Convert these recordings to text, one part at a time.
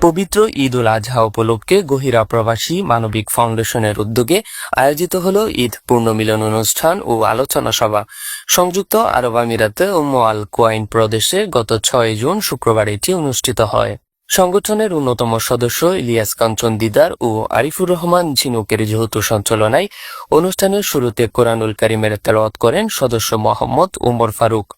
পবিত্র ঈদ উল আজহা উপলক্ষে গহিরা প্রবাসী মানবিক ফাউন্ডেশনের উদ্যোগে আয়োজিত হল ঈদ পূর্ণমিলন অনুষ্ঠান ও আলোচনা সভা। সংযুক্ত আরব আমিরাতে উম্ম আল কোয়াইন প্রদেশে গত ছয় জুন শুক্রবার এটি অনুষ্ঠিত হয়। সংগঠনের অন্যতম সদস্য ইলিয়াস কাঞ্চন দিদার ও আরিফুর রহমান ঝিনুকের যেহেতু সঞ্চালনায় অনুষ্ঠানের শুরুতে কোরআনুল কারিমের তেলাওয়াত করেন সদস্য মোহাম্মদ উমর ফারুক।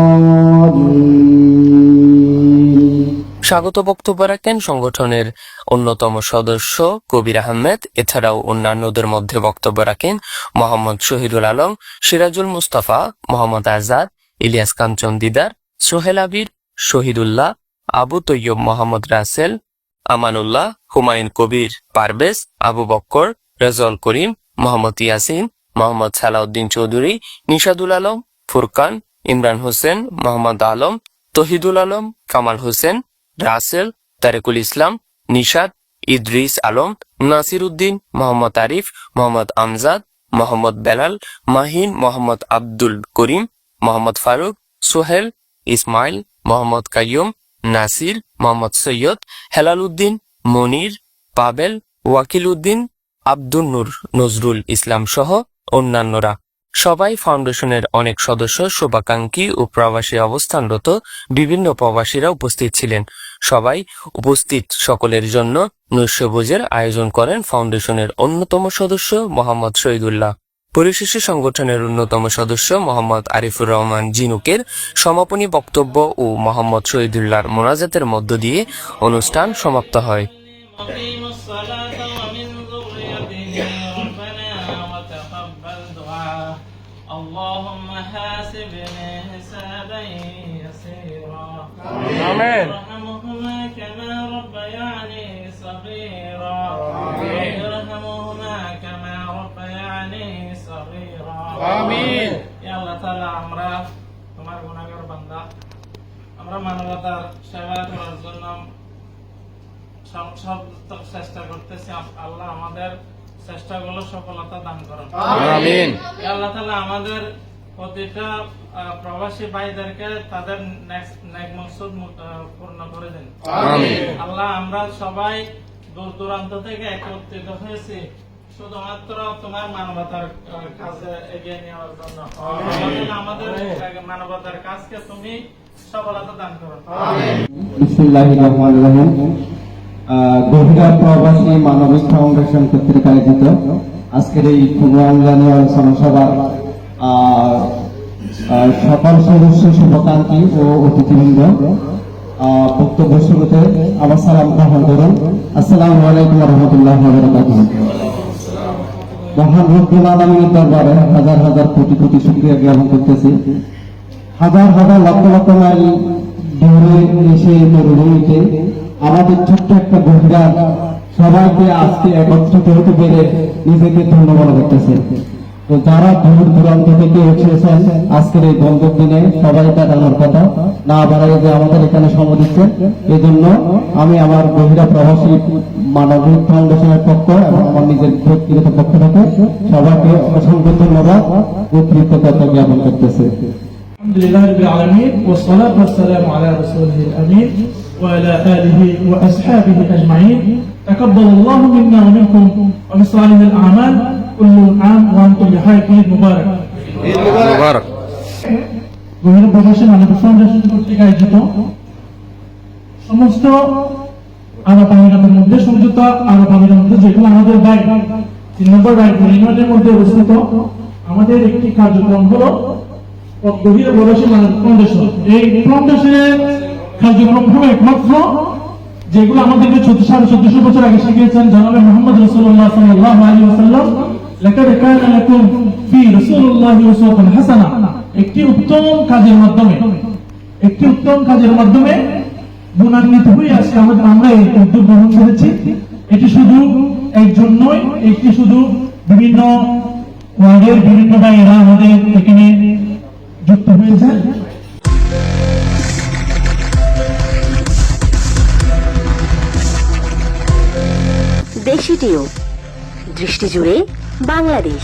স্বাগত বক্তব্য রাখেন সংগঠনের অন্যতম সদস্য কবির আহমেদ। এছাড়াও অন্যান্যদের মধ্যে বক্তব্য রাখেন মোহাম্মদ শহীদুল আলম, সিরাজুল মুস্তাফা, মোহাম্মদ আজাদ, ইলিয়াস কাঞ্চন দিদার, সোহেল আবির, শহীদুল্লাহ, আবু তৈয়ব মোহাম্মদ রাসেল, আমানুল্লাহ, হুমায়ুন কবির পারভেজ, আবু বক্কর রেজল করিম, মোহাম্মদ ইয়াসিন, মোহাম্মদ সালাউদ্দিন চৌধুরী, নিশাদুল আলম, ফুরকান, ইমরান হোসেন, মোহাম্মদ আলম, তহিদুল আলম, কামাল হোসেন রাসেল, তারেকুল ইসলাম নিশাদ ইদ্রিস আলম, নাসির উদ্দিন, মোহাম্মদ আরিফ, মোহাম্মদ আমজাদ, মোহাম্মদ বেলাল, মাহিন, মোহাম্মদ আব্দুল করিম, মোহাম্মদ ফারুক, সোহেল, ইসমাইল, মোহাম্মদ কাইয়ুম, নাসির, মোহাম্মদ সৈয়দ, হেলাল উদ্দিন, মনির, পাবেল, ওয়াকিল উদ্দিন, আব্দুল নূর, নজরুল ইসলাম সহ অন্যান্যরা। সবাই ফাউন্ডেশনের অনেক সদস্য, শুভাকাঙ্ক্ষী ও প্রবাসী অবস্থানরত বিভিন্ন প্রবাসীরা উপস্থিত ছিলেন। সবাই উপস্থিত সকলের জন্য নৈশভোজের আয়োজন করেন ফাউন্ডেশনের অন্যতম সদস্য মোহাম্মদ শহীদুল্লাহ। পরিশেষে সংগঠনের অন্যতম সদস্য মোহাম্মদ আরিফুর রহমান জিনুকের সমাপনী বক্তব্য ও মোহাম্মদ শহীদুল্লাহর মোনাজাতের মধ্য দিয়ে অনুষ্ঠান সমাপ্ত হয়। اللهم حاسبني حسابا يسيرا আমেন ارحمهما كما ربياني صغيرا ارحمهما كما ربياني صغيرا আমিন ইয়া আল্লাহ তাআলা আমরা তোমার গুনাহগার বান্দা আমরা মানবতার সেবা করার জন্য সব সব চেষ্টা করতেছি আপ- আল্লাহ আমাদের চেষ্টাগুলো সফলতা দান করুন। আমিন। আল্লাহ তাআলা আমাদের প্রতিটা প্রবাসী ভাইদেরকে তাদের নেক মকসুদ পূর্ণ করে দিন। আমিন। আল্লাহ আমরা সবাই দূর দূরান্ত থেকে একত্রিত হয়েছি। শুধুমাত্র তোমার মানবতার কাজে এগিয়ে নেওয়ার জন্য। আমাদের- আমাদের মানবতার কাজকে তুমি সফলতা দান করো। বিসমিল্লাহির রহমানির রহিম। গভীরা প্রবাসী মানবিক ফাউন্ডেশন কর্তৃক আয়োজিত আজকের এই আহ, আহ, সকল সদস্য শুভকাঙ্ক্ষী ও অতিথিবৃন্দ বক্তব্য শুরুতে আমার সালাম গ্রহণ করুন। আসসালামু আলাইকুম রহমতুল্লাহ মহান রব্বুল আলমীর দরবারে হাজার হাজার কোটি কোটি শুক্রিয়া জ্ঞাপন করতেছি। হাজার হাজার লক্ষ লক্ষ মাইল দূরে এসে মরুভূমিতে আমাদের ছোট্ট একটা গুজরাট সবাইকে আজকে একত্রিত হতে পেরে নিজেকে ধন্যবাদ করতেছে তো যারা দূর দূরান্ত থেকে উঠেছেন আজকের এই বন্ধের দিনে সবাই কাটানোর কথা না বাড়াই যে আমাদের এখানে সম দিচ্ছেন এই জন্য আমি আমার বহিরা প্রবাসী মানবিক ফাউন্ডেশনের পক্ষ এবং আমার নিজের ব্যক্তিগত পক্ষ থেকে সবাইকে অসংখ্য ধন্যবাদ ও কৃতজ্ঞতা জ্ঞাপন করতেছে। আলহামদুলিল্লাহ আলমী ও সালাম আলা রসুল আমিন। وعلى آله وأصحابه أجمعين تقبل الله منا ومنكم وبصالح الأعمال كل عام وأنتم بخير عيد مبارك মুবারক গভীর প্রবাসী মানব ফাউন্ডেশন কর্তৃক আয়োজিত সমস্ত আরব আমিরাতের মধ্যে সংযুক্ত আরব আমিরাতের মধ্যে যেগুলো আমাদের বাইক তিন নম্বর বাইক ইউনিয়নের মধ্যে অবস্থিত আমাদের একটি কার্যক্রম হলো গভীরে প্রবেশী মানে ফাউন্ডেশন এই ফাউন্ডেশনের একমাত্র যেগুলো আমাদেরকে চোদ্দ সাড়ে চোদ্দশো বছর আগে শিখিয়েছেন মোহাম্মদ রসুল্লাহ একটি উত্তম কাজের মাধ্যমে, একটি উত্তম কাজের মাধ্যমে গুণান্বিত হয়ে আজকে আমাদের আমরা এই উদ্যোগ গ্রহণ করেছি। এটি শুধু একজন নয় এটি শুধু বিভিন্ন ওয়ার্ডের বিভিন্ন ভাইয়েরা আমাদের এখানে যুক্ত হয়েছে দৃষ্টি জুড়ে বাংলাদেশ।